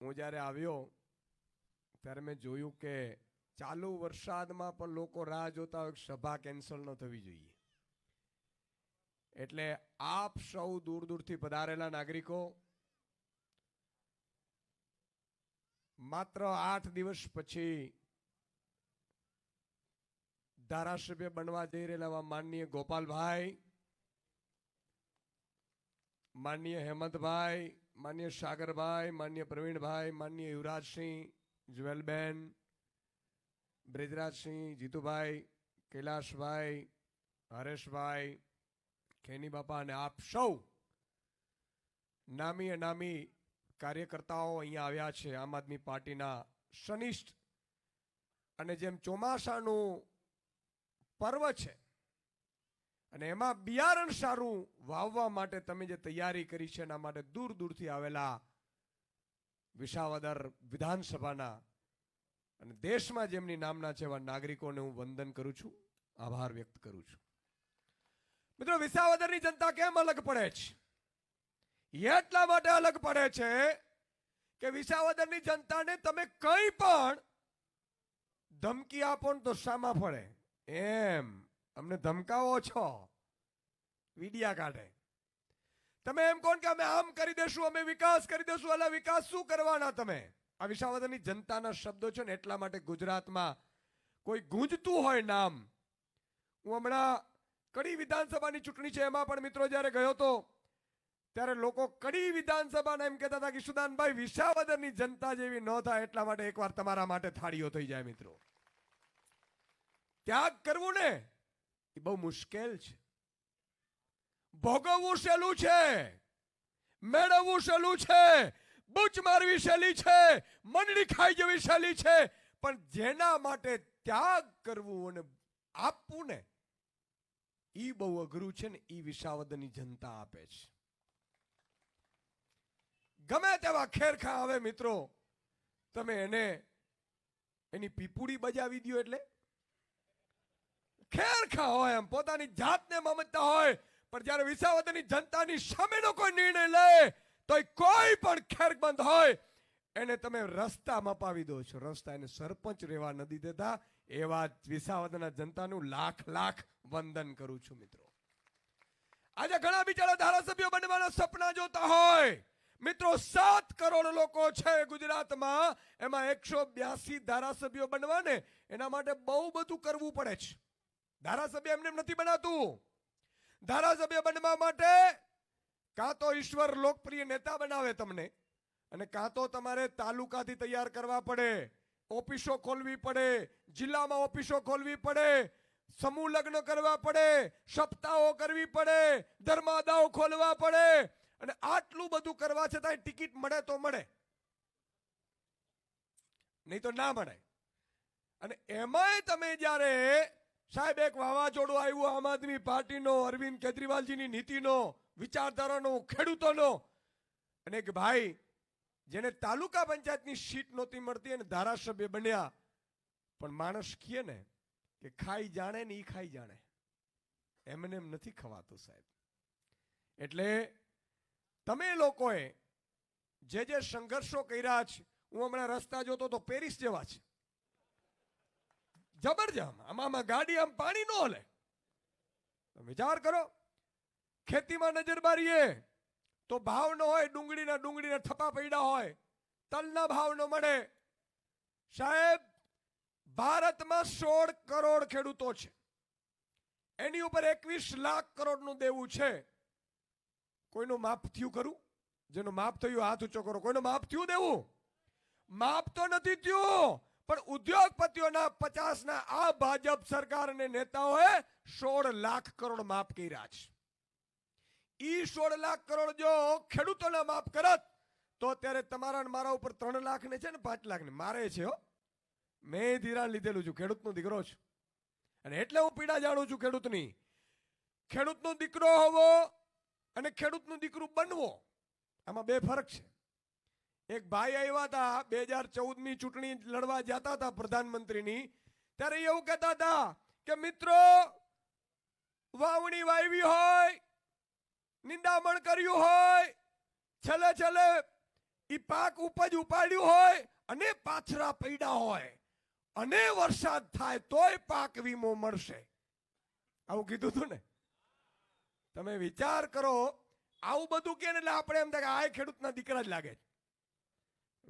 હું જ્યારે આવ્યો, ત્યારે મેં જોયું કે ચાલુ વરસાદમાં પણ લોકો રાહ જોતા હોય સભા કેન્સલ ન થવી જોઈએ. એટલે આપ સૌ દૂર દૂરથી પધારેલા નાગરિકો, માત્ર આઠ દિવસ પછી ધારાસભ્ય બનવા જઈ રહેલા માનનીય ગોપાલભાઈ, માનનીય હેમંતભાઈ માન્ય સાગરભાઈ, માન્ય પ્રવીણભાઈ, માન્ય યુવરાજસિંહ, જ્વેલબેન, બ્રિજરાજસિંહ, જીતુભાઈ કૈલાસભાઈ હરેશભાઈ ખેની બાપા અને આપ સૌ નામી અનામી કાર્યકર્તાઓ અહીંયા આવ્યા છે આમ આદમી પાર્ટીના સનિષ્ઠ અને જેમ ચોમાસાનું પર્વ છે અને એમાં બિયારણ સારું વાવવા માટે તમે જે તૈયારી કરી છે, એના માટે દૂર દૂરથી આવેલા વિસાવદર વિધાનસભાના અને દેશમાં જેમની નામના છે એવા નાગરિકોને હું વંદન કરું છું, આભાર વ્યક્ત કરું છું. મિત્રો, વિસાવદરની જનતા કેમ અલગ પડે છે? એટલા માટે અલગ પડે છે કે વિસાવદરની જનતાને તમે કંઈ પણ ધમકી આપો ને તો શામાં પડે એમ. અમને ધમકાવો છો? વિડિયા કાઢે. તમે એમ કોણ કે અમે આમ કરી દેશું, અમે વિકાસ કરી દેશું? એટલે વિકાસ શું કરવાના તમે? આ વિશાવદનની જનતાના શબ્દો છે ને, એટલા માટે ગુજરાતમાં કોઈ ગુંજતું હોય નામ. હું હમણાં કડી વિધાનસભાની ચૂંટણી છે, એમાં પણ મિત્રો જ્યારે ગયો હતો ત્યારે લોકો કડી વિધાનસભાના એમ કહેતા હતા કે, સુદાનભાઈ, વિસાવદરની જનતા જેવી ન થાય, એટલા માટે એકવાર તમારા માટે થાળીઓ થઈ જાય મિત્રો. ત્યાગ કરવું ને એ બહુ મુશ્કેલ છે. ભોગવવું સહેલું છે? મેળવવું સહેલું છે? બૂચ મારવી સહેલી છે? મંડળી ખાઈ જવી સહેલી છે? પણ જેના માટે ત્યાગ કરવું અને આપવું ને એ બહુ અઘરું છે ને એ વિસાવદરની જનતા આપે છે. ગમે તેવા ખેરખા આવે મિત્રો, તમે એને એની પીપુડી બજાવી દો એટલે. ખેરખા હોય એમ. પોતાની જાતને મમતતા હોય. પણ જ્યારે વિસાવદરની જનતાની સામેનો કોઈ નિર્ણય લે તો કોઈ પણ ખેરબંધ હોય. એને તમે રસ્તા મપાવી દો છો. રસ્તા એને સરપંચ રહેવા નથી દેતા. એવા વિસાવદરના જનતાનું લાખ લાખ વંદન કરું છું મિત્રો. આજે ઘણા બિચારા ધારાસભ્યો બનવાના સપના જોતા હોય. મિત્રો, સાત કરોડ લોકો છે ગુજરાતમાં. એમાં એકસો બ્યાસી ધારાસભ્યો બનવાને. એના માટે બહુ બધું કરવું પડે છે. ધારાસભ્ય એમને એમ નથી બનાતું. ધારાસભ્ય બનવા માટે કાં તો ઈશ્વર લોકપ્રિય નેતા બનાવે તમને અને કાં તો તમારે તાલુકાથી તૈયાર કરવા પડે, ઓફિસો ખોલવી પડે, જિલ્લામાં ઓફિસો ખોલવી પડે, સમૂહ લગ્ન કરવા પડે, સપ્તાહો કરવી પડે, ધર્માદાઓ ખોલવા પડે અને આટલું બધું કરવા છતાંય ટિકિટ મળે તો મળે. નહીં તો ના મળે. અને એમાંય તમે જ્યારે સાહેબ, એક વાવાઝોડું આવ્યું આમ આદમી પાર્ટીનો, અરવિંદ કેજરીવાલજીની નીતિનો, વિચારધારાનો, ખેડૂતોનો. અને એક ભાઈ, જેને તાલુકા પંચાયતની સીટ નહોતી મળતી અને ધારાસભ્ય બન્યા. પણ માણસ કહે ને કે ખાઈ જાણે ને એ ખાઈ જાણે. એમને એમ નથી ખવાતું સાહેબ. એટલે તમે લોકોએ જે જે સંઘર્ષો કર્યા છે, હું હમણાં રસ્તા જોતો તો પેરિસ જેવા છે. જબરજમ આમાં આમાં ગાડી આમ પાણી ન હલે. વિચાર કરો, ખેતીમાં નજર મારીએ તો ભાવ ન હોય, ડુંગળીના ડુંગળીના થપા પડ્યા હોય, તલના ભાવ ન મળે. સાહેબ, ભારતમાં સોળ કરોડ ખેડૂતો છે. એની ઉપર એકવીસ લાખ કરોડનું દેવું છે. કોઈનું માફ થયું ખરું? જેનું માફ થયું, હાથ ઊંચો કરો. કોઈનું માફ થયું દેવું? માફ તો નથી થયું. પણ ઉદ્યોગપતિઓના પચાસના આ ભાજપ સરકાર અને નેતાઓએ સોળ લાખ કરોડ માફ કર્યા છે. ઈ સોળ લાખ કરોડ જો ખેડૂતોને માફ કરત, તો અત્યારે તમારા મારા ઉપર ત્રણ લાખ ને છે ને પાંચ લાખ ને મારે છે હો. મેં ધિરાણ લીધેલું છું, ખેડૂતનો દીકરો છું. અને એટલે હું પીડા જાણું છું ખેડૂતની. ખેડૂતનો દીકરો હોવો અને ખેડૂતનું દીકરું બનવો, આમાં બે ફરક છે. એક ભાઈ આવ્યા હતા, બે હજાર ચૌદની ચૂંટણી લડવા જતા હતા પ્રધાનમંત્રીની. ત્યારે એવું કહેતા હતા કે, મિત્રો, વાવણી વાવી હોય, નિંદામણ કર્યું હોય, છેલ્લે છેલ્લે ઈ પાક ઉપજ ઉપાડ્યું હોય અને પાછરા પૈડા હોય. અને વરસાદ થાય તોય પાક વીમો મળશે. આવું કીધું તું ને? તમે વિચાર કરો, આવું બધું કે એટલે આપણે એમ થાય કે આ ખેડૂતના દીકરા જ લાગે છે.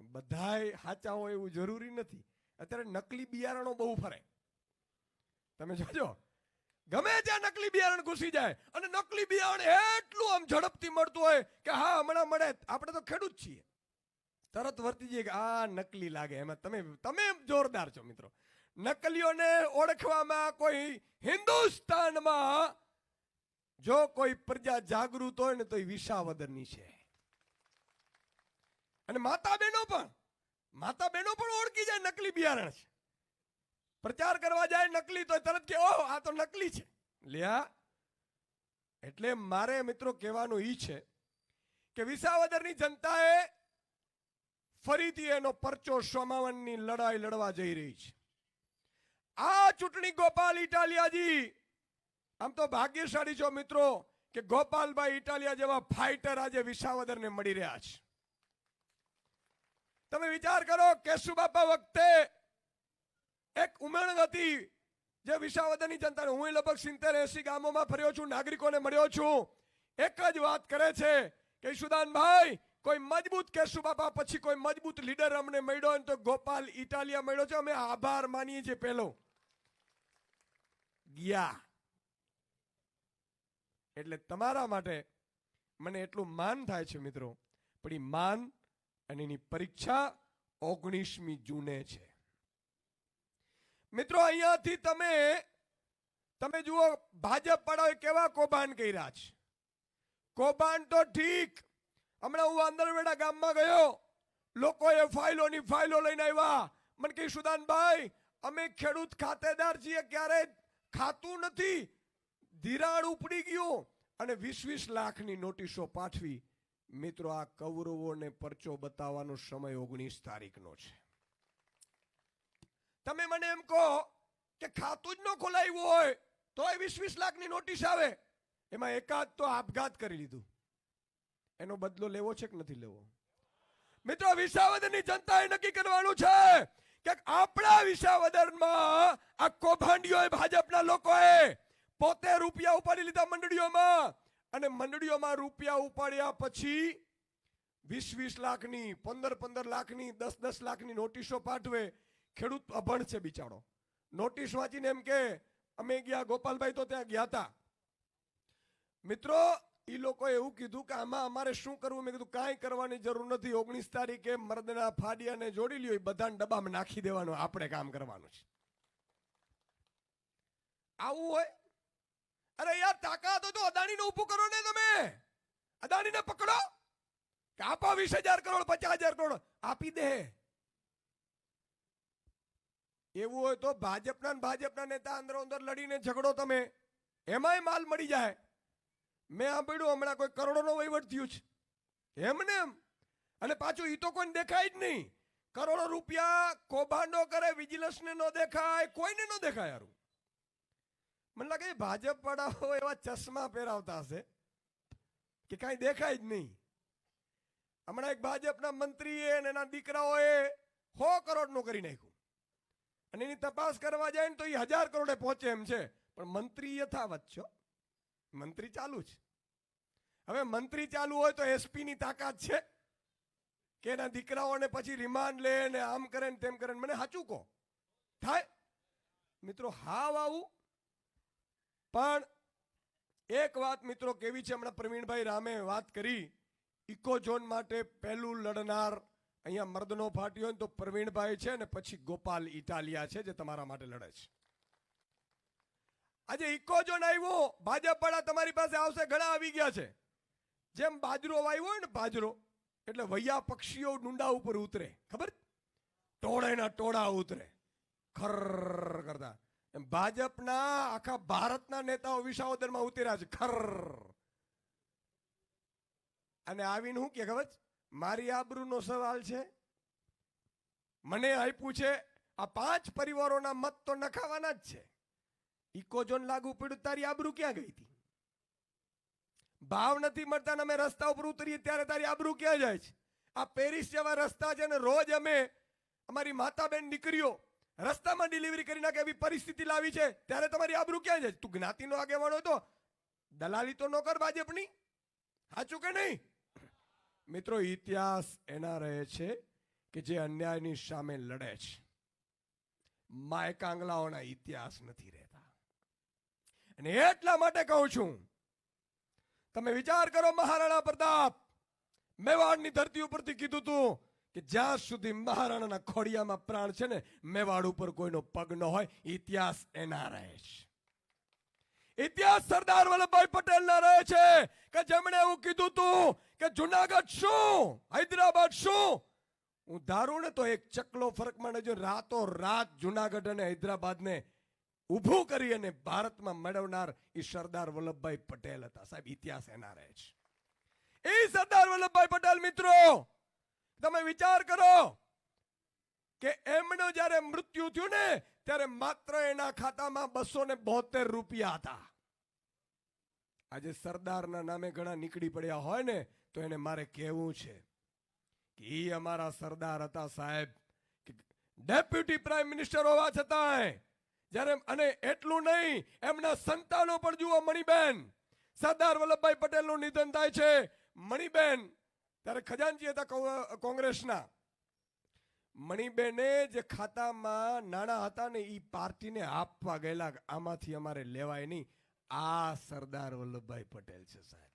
બધાય સાચા હોય એવું જરૂરી નથી. અત્યારે નકલી બિયારણો બહુ ફરે. તમે જોજો. ગમે ત્યાં નકલી બિયારણ ઘૂસી જાય અને નકલી બિયારણ એટલું આમ ઝડપથી મળતું હોય કે હા, હમણાં મળે. આપણે તો ખેડૂત છીએ. તરત વર્તી જઈએ કે આ નકલી લાગે. એમાં તમે તમે જોરદાર છો મિત્રો. નકલીઓને ઓળખવામાં કોઈ હિન્દુસ્તાનમાં જો કોઈ પ્રજા જાગૃત હોય ને તો એ વિસાવદરની છે. અને માતા બહેનો પણ. માતા બહેનો પણ ઓળખી જાય, નકલી બિયારણ છે. પ્રચાર કરવા જાય નકલી તો તરત કે, ઓહ, આ તો નકલી છે. લ્યા, એટલે મારે મિત્રો કહેવાનું ઈ છે કે વિસાવદરની જનતાએ ફરીથી એનો પરચો સોમાવનની લડાઈ લડવા જઈ રહી છે. આ ચૂંટણી ગોપાલ ઇટાલિયાજી, આમ તો ભાગ્યશાળી છો મિત્રો કે ગોપાલભાઈ ઇટાલિયા જેવા ફાઇટર આજે વિસાવદરને મળી રહ્યા છે. તમે વિચાર કરો કેશુબાપા વખતે એક ઉમેણ હતી જે વિસાવદરની જનતાને, હું લગભગ સિત્તેર એસી ગામોમાં ફર્યો છું, નાગરિકોને મળ્યો છું. એક જ વાત કરે છે કે ઈશુદાનભાઈ, કોઈ મજબૂત કેશુબાપા પછી કોઈ મજબૂત લીડર અમને મળ્યો હોય તો ગોપાલ ઇટાલિયા મળ્યો છે. અમે આભાર માનીએ છીએ પેલો. ગયા. એટલે તમારા માટે મને એટલું માન થાય છે મિત્રો. પણ એ માન અને એની પરીક્ષા ઓગણીસમી જૂને છે. મિત્રો, અહીંયાથી તમે તમે જુઓ ભાજપ વાળાએ કેવા કૌભાંડ કર્યા છે. કૌભાંડ તો ઠીક. હમણાં હું આંદરવેડા ગામમાં ગયો. લોકોએ ફાઇલોની ફાઇલો લઈને આવ્યા. મને કે સુદાનભાઈ, અમે ખેડૂત ખાતેદાર છીએ, ક્યારે ખાતું નથી. ધિરાણ ઉપડી ગયું અને વીસ વીસ લાખની નોટિસો પાઠવી મિત્રો, આ કૌરવોને પરચો બતાવવાનો સમય ઓગણીસ તારીખનો છે. તમે મને એમ કહો કે ખાતું જ ન ખોલાવ્યું હોય, તોય વીસ વીસ લાખની નોટિસ આવે. એમાં એકાદ તો આપઘાત કરી લીધું. એનો બદલો લેવો છે કે નથી લેવો? મિત્રો, વિસાવદરની જનતાએ નક્કી કરવાનું છે કે આપણા વિસાવદરમાં આ કૌભાંડીઓએ ભાજપના લોકોએ પોતે રૂપિયા ઉપાડી લીધા મંડળીઓમાં. અને મંડળીઓમાં રૂપિયા ઉપાડ્યા પછી વીસ વીસ લાખની પંદર પંદર લાખની દસ દસ લાખની નોટિસો પાઠવે. ખેડૂત અભણ છે બિચારો. નોટિસ વાંચીને એમ કે, અમે ગયા, ગોપાલભાઈ તો ત્યાં ગયા હતા મિત્રો એ લોકોએ એવું કીધું કે આમાં અમારે શું કરવું? મેં કીધું, કાંઈ કરવાની જરૂર નથી. ઓગણીસ તારીખે મર્દના ફાડિયાને જોડી લ્યો. એ બધાને ડબ્બામાં નાખી દેવાનું. આપણે કામ કરવાનું છે. આવું હોય અરે યાર તાકાત હોય તો અદાણીને ઊભું કરો ને તમે. અદાણીને પકડો. કે આપો વીસ હજાર કરોડ, પચાસ હજાર કરોડ, આપી દે. એવું હોય તો ભાજપના ભાજપના નેતા અંદર અંદર લડીને ઝઘડો તમે. એમાંય માલ મળી જાય. મેં સાંભળ્યું હમણાં કોઈ કરોડોનો વહીવટ થયું છે. એમને એમ. અને પાછું એ તો કોઈ દેખાય જ નહીં. કરોડો રૂપિયા કૌભાંડો કરે, વિજિલન્સને ન દેખાય, કોઈને ન દેખાય યારું મને લાગે ભાજપ વાળાઓ એવા ચશ્મા પહેરાવતા હશે કે કાંઈ દેખાય જ નહીં. હમણાં એક ભાજપના મંત્રીએ અને એના દીકરાઓએ સો કરોડનું કરી નાખ્યું. અને એની તપાસ કરવા જાય ને તો એ હજાર કરોડે પહોંચે એમ છે. પણ મંત્રી યથાવત છો. મંત્રી ચાલુ છે. હવે મંત્રી ચાલુ હોય તો એસપીની તાકાત છે કે એના દીકરાઓને પછી રિમાન્ડ લે ને આમ કરે ને તેમ કરે મને સાચું કહો. થાય? મિત્રો, હાવ આવું. પણ એક વાત મિત્રો કેવી છે? હમણાં પ્રવીણભાઈ રામે વાત કરી, ઇકો ઝોન માટે પહેલું લડનાર અહીંયા મર્દનો ફાટ્યો તો પ્રવીણભાઈ છે ને પછી ગોપાલ ઇટાલિયા છે જે તમારા માટે લડે છે. આજે ઇકો ઝોન આવ્યો ભાજપ વાળા તમારી પાસે આવશે, ઘણા આવી ગયા છે. જેમ બાજરો વાવ્યો હોય ને બાજરો, એટલે વૈયા પક્ષીઓ ડુંડા ઉપર ઉતરે, ખબર? ટોળેના ટોળા ઉતરે ખર કરતા. ભાજપના આખા ભારતના નેતાઓ વિસાવદરમાં ઉતર્યા છે. ખર. અને આવીને હું કે, ખબર? મારી આબરૂનો સવાલ છે. મને આપ્યું છે, આ પાંચ પરિવારોના મત તો નખાવાના જ છે. ઇકોઝોન લાગુ પડ્યું, તારી આબરૂ ક્યાં ગઈ હતી? ભાવ નથી મળતા અમે રસ્તા ઉપર ઉતરીએ ત્યારે તારી આબરૂ ક્યાં જાય છે? આ પેરિસ જેવા રસ્તા છે ને રોજ અમે અમારી માતા બેન દીકરીઓ રસ્તામાં ડિલિવરી કરી નાખે એવી પરિસ્થિતિ લાવી છે, ત્યારે તમારી આબરૂ ક્યાં છે તું જ્ઞાતિનો આગેવાન હોય તો દલાલી તો ન કર ભાજપની સાચું કે નહીં? મિત્રો, ઇતિહાસ એના રહે છે કે જે અન્યાયની સામે લડે છે. માય કાંગલાઓના ઇતિહાસ નથી રહેતા. અને એટલા માટે કહું છું, તમે વિચાર કરો મહારાણા પ્રતાપ, મેવાડની ધરતી ઉપરથી કીધું તું કે જ્યાં સુધી મહારાણાના ખોડિયામાં પ્રાણ છે ને, મેવાડ ઉપર કોઈનો પગ ન હોય, ઇતિહાસ એના રહે છે. ઇતિહાસ સરદાર વલ્લભભાઈ પટેલ ના રહે છે કે જેમણે એવું કીધું તું કે જુનાગઢ શું, હૈદરાબાદ શું? હું ધારું ને તો એક ચકલો ફરકમાં જો રાતો રાત જુનાગઢ અને હૈદરાબાદ ને ઊભું કરી અને ભારતમાં મેળવનાર એ સરદાર વલ્લભભાઈ પટેલ હતા. સાહેબ, ઇતિહાસ એના રહે છે. એ સરદાર વલ્લભભાઈ પટેલ મિત્રો તમે વિચાર કરો કે એમનું જ્યારે મૃત્યુ થયું ને, ત્યારે માત્ર એના ખાતામાં બસો ને બોતેર રૂપિયા હતા. આજે સરદારના નામે ઘણા નીકળી પડ્યા હોય ને, તો એને મારે કહેવું છે કે એ અમારા સરદાર હતા સાહેબ ડેપ્યુટી પ્રાઇમ મિનિસ્ટર હોવા છતાંય, જ્યારે અને એટલું નહીં, એમના સંતાનો પણ જુઓ મણિબેન. સરદાર વલ્લભભાઈ પટેલનું નિધન થાય છે. મણિબેન ત્યારે ખજાનજી હતા કોંગ્રેસના. મણિબેને જે ખાતામાં નાણાં હતા ને એ પાર્ટીને આપવા ગયેલા, આમાંથી અમારે લેવાય નહીં. આ સરદાર વલ્લભભાઈ પટેલ છે સાહેબ.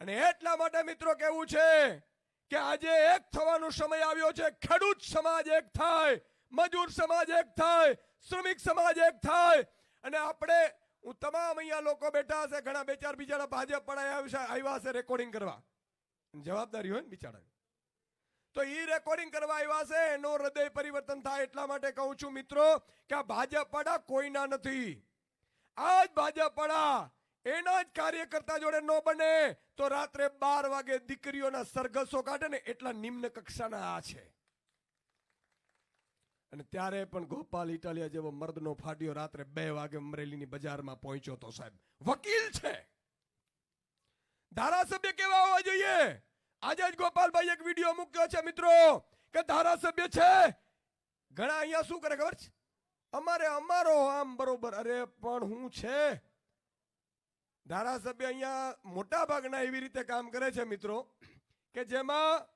અને એટલા માટે મિત્રો કેવું છે કે આજે એક થવાનો સમય આવ્યો છે. ખેડૂત સમાજ એક થાય, મજૂર સમાજ એક થાય, શ્રમિક સમાજ એક થાય. અને આપણે, હું તમામ અહીંયા લોકો બેઠા હશે, ઘણા બે ચાર બિચારા ભાજપ પણ આવ્યા છે રેકોર્ડિંગ કરવા. જવાબદારી હોય ને બિચારા તો એ રેકોર્ડિંગ કરવા આવ્યા છે, એનો હૃદય પરિવર્તન થાય એટલા માટે કહું છું મિત્રો કે આ ભાજપ વાળા કોઈના નથી. આ જ ભાજપ વાળા એના જ કાર્યકર્તા જોડે ન બને તો રાત્રે બાર વાગે દીકરીઓના સરઘસો કાઢે ને એટલા નિમ્ન કક્ષાના આ છે. અને ત્યારે પણ ગોપાલ ઇટાલિયા જેવો મર્દનો ફાટ્યો રાત્રે બે વાગે અમરેલીની બજારમાં પહોંચ્યો તો સાહેબ. વકીલ છે. ધારાસભ્ય કેવા હોવા જોઈએ? આજે જ ગોપાલભાઈ એક વીડિયો મૂક્યો છે, મિત્રો, કે ધારાસભ્ય છે. ઘણા અહીંયા શું કરે ખબર છે? અમારે અમારો આમ બરોબર. અરે, પણ હું છે? ધારાસભ્ય અહીંયા મોટા ભાગના એવી રીતે કામ કરે છે, મિત્રો, કે જેમાં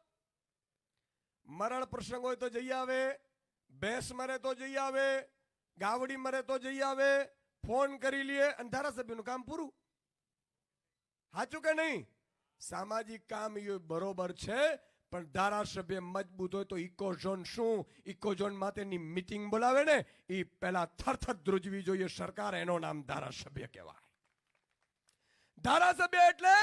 મરણ પ્રસંગ હોય તો જઈ આવે, ભેંસ મરે તો જઈ આવે, ગાવડી મરે તો જઈ આવે, ફોન કરી લઈએ અને ધારાસભ્યનું કામ પૂરું. સાચું કે નહીં? સામાજિક કામ એ બરોબર છે, પણ ધારાસભ્ય મજબૂત હોય તો ઇકોઝોન શું? ઇકોઝોન માટેની મિટિંગ બોલાવે ને એ પહેલા થરથર ધ્રુજવી જોઈએ સરકાર, એનો નામ ધારાસભ્ય કહેવાય. ધારાસભ્ય એટલે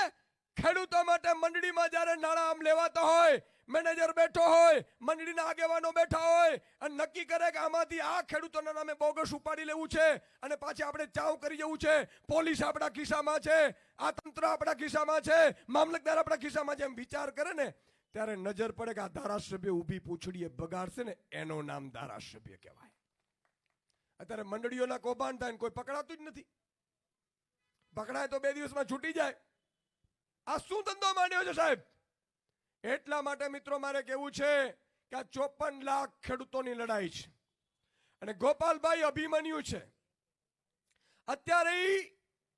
ખેડૂતો માટે મંડળીમાં જ્યારે નાણાં આમ લેવાતા હોય, મેનેજર બેઠો હોય, મંડળીના આગેવાનો બેઠા હોય, અને નક્કી કરે કે આમાંથી આ ખેડૂતોના નામે બોગસ ઉપાડી લેવું છે, અને પાછી આપણે ચાવ કરી જવું છે, પોલીસ આપણા ખિસ્સામાં છે આ તંત્ર આપણા ખિસ્સામાં છે, મામલતદાર આપણા ખિસ્સામાં છે, એમ વિચાર કરે ને, ત્યારે નજર પડે કે આ ધારાસભ્ય ઊભી પૂછડીએ બગાડશે ને, એનું નામ ધારાસભ્ય કહેવાય. અત્યારે મંડળીઓના કૌભાંડ થાય કોઈ પકડાતું જ નથી. પકડાય તો બે દિવસમાં છૂટી જાય. આ શું ધંધો માંડ્યો છે, સાહેબ? એટલા માટે મિત્રો મારે કેવું છે કે આ ચોપન લાખ ખેડૂતોની લડાઈ છે. અને ગોપાલભાઈ અભિમન્યુ છે. અત્યારે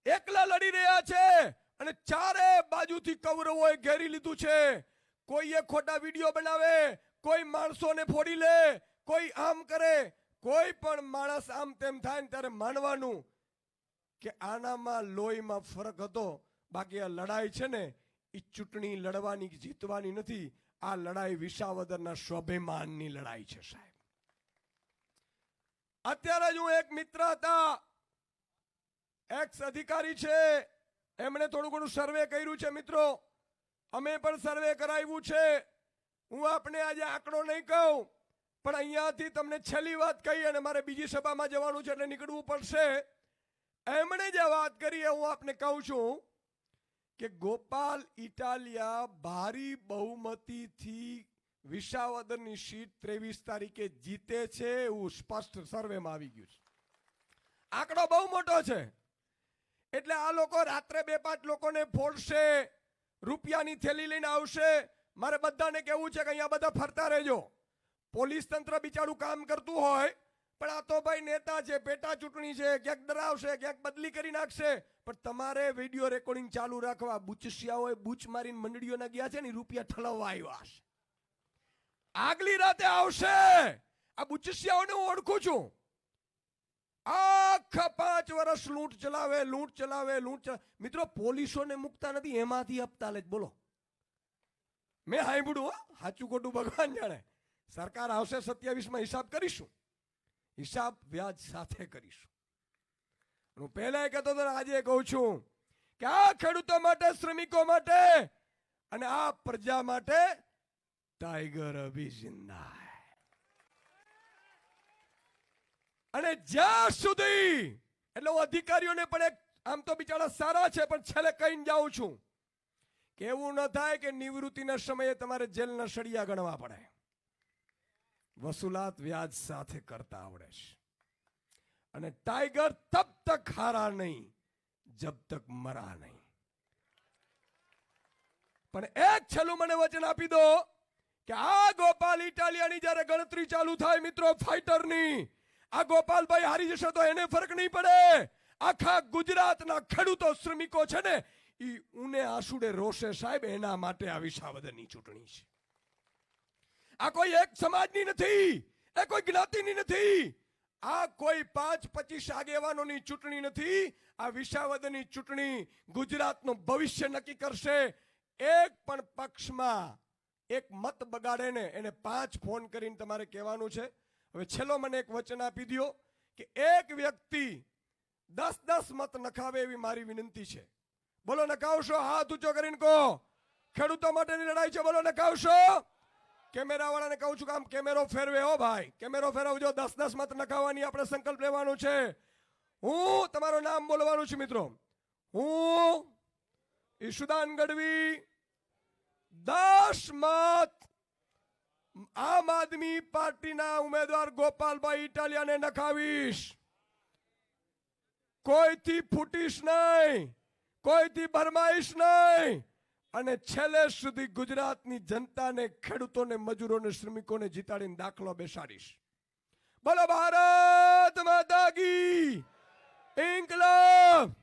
એકલા લડી રહ્યા છે અને ચારે બાજુથી કૌરવોએ ઘેરી લીધું છે. કોઈએ ખોટા વીડિયો બનાવે, કોઈ માણસોને ફોડી લે, કોઈ આમ કરે, કોઈ પણ માણસ આમ તેમ થાય ને ત્યારે માનવાનું કે આનામાં લોહીમાં ફરક હતો. બાકી આ લડાઈ છે ને એ ચૂંટણી લડવાની જીતવાની નથી, આ લડાઈ વિસાવદરના સ્વાભિમાનની લડાઈ છે સાહેબ. અત્યારે જ હું એક મિત્ર હતા એક્સ અધિકારી છે, એમણે થોડું ઘણું સર્વે કર્યું છે મિત્રો. અમે પણ સર્વે કરાવ્યું છે. હું આપને આજે આંકડો નહીં કહું, પણ અહીંયાથી તમને છેલ્લી વાત કહી અને મારે બીજી સભામાં જવાનું છે એટલે નીકળવું પડશે. એમણે જે વાત કરી એ હું આપને કહું છું. કે ગોપાલ ઇટાલિયા ભારી બહુમતીથી વિસાવદરની સીટ ત્રેવીસ તારીખે જીતે છે એવું સ્પષ્ટ સર્વેમાં આવી ગયું છે. આંકડો બહુ મોટો છે. એટલે આ લોકો રાત્રે બે પાંચ લોકોને ફોડશે, રૂપિયાની થેલી લઈને આવશે. મારે બધાને કહેવું છે કે અહીંયા બધા ફરતા રહેજો. પોલીસ તંત્ર બિચારું કામ કરતું હોય પણ આ તો ભાઈ નેતા છે, પેટા ચૂંટણી છે, ક્યાંક ડરાવશે, ક્યાંક બદલી કરી નાખશે. પણ તમારે વીડિયો રેકોર્ડિંગ ચાલુ રાખવા, બુચસિયાઓએ બુચ મારીને મંડળીઓના ગયા છે ને રૂપિયા ઠલવવા આવ્યા છે. આગલી રાતે આવશે. આ બુચસિયાઓને હું ઓળખું છું. આખા પાંચ વર્ષ લૂંટ ચલાવે લૂંટ ચલાવે લૂંટ ચલાવે મિત્રો, પોલીસોને મૂકતા નથી, એમાંથી હપ્તા લે બોલો. મેં સાંભળ્યું સાચું ખોટું ભગવાન જાણે. સરકાર આવશે સત્યાવીસમાં, હિસાબ કરીશું. હિસાબ વ્યાજ સાથે કરીશું. હું પહેલા કહેતો હતો આજે કહું છું કે આ ખેડૂતો માટે, શ્રમિકો માટે અને આ પ્રજા માટે ટાઈગર અભી જિંદા અને જ્યાં સુધી, એટલે હું અધિકારીઓને પણ એક, આમ તો બિચારા સારા છે, પણ છેલ્લે કહીને જાઉં છું કે એવું ન થાય કે નિવૃત્તિના સમયે તમારે જેલના સળિયા ગણવા પડે. વસૂલાત વ્યાજ સાથે કરતા આવડે છે. અને ટાઈગર તબ તક હારા નહીં, જબ તક મરા નહીં. પણ એક છેલ્લું મને વચન આપી દો કે આ ગોપાલ ઇટાલિયાની જ્યારે ગણતરી ચાલુ થાય મિત્રો ફાઈટરની, આ ગોપાલભાઈ હારી જશે તો એને ફરક નહીં પડે. આખા ગુજરાતના ખેડૂતો, શ્રમિકો છે ને એ ઉને આસુડે રોશે સાહેબ, એના માટે આ વિસાવદરની ચૂંટણી છે. આ કોઈ એક સમાજની નથી, એ કોઈ જ્ઞાતિની નથી, આ કોઈ પાંચ પચીસ આગેવાનોની ચૂંટણી નથી, આ વિશાવદની ચૂંટણી ગુજરાતનું ભવિષ્ય નક્કી કરશે. એક પણ પક્ષમાં એક મત બગાડે ને એને પાંચ ફોન કરીને તમારે કહેવાનું છે. હવે છેલ્લો મને એક વચન આપી દ્યો કે એક વ્યક્તિ દસ દસ મત નખાવે એવી મારી વિનંતી છે. બોલો, નખાવશો? હાથ ઊંચો કરીને કહો. ખેડૂતો માટેની લડાઈ છે. બોલો, નખાવશો? કેમેરા વાળાને કહું છું કે આમ કેમેરો ફેરવે હો ભાઈ. કેમેરો ફેરવજો દસ દસ મત નખાવવાની આપણે સંકલ્પ લેવાનો છે. હું તમારું નામ બોલવાનું છું મિત્રો. હું ઈશુદાન ગઢવી, દસ મત આમ આદમી પાર્ટીના ઉમેદવાર ગોપાલભાઈ ઇટાલિયાને નખાવીશ. કોઈથી ફૂટીશ નહીં, કોઈથી ભરમાઈશ નહીં અને છેલ્લે સુધી ગુજરાતની જનતાને, ખેડૂતોને, મજૂરોને, શ્રમિકોને જીતાડીને દાખલો બેસાડીશ. બોલો ભારત માતા કી. ઇન્કલાબ!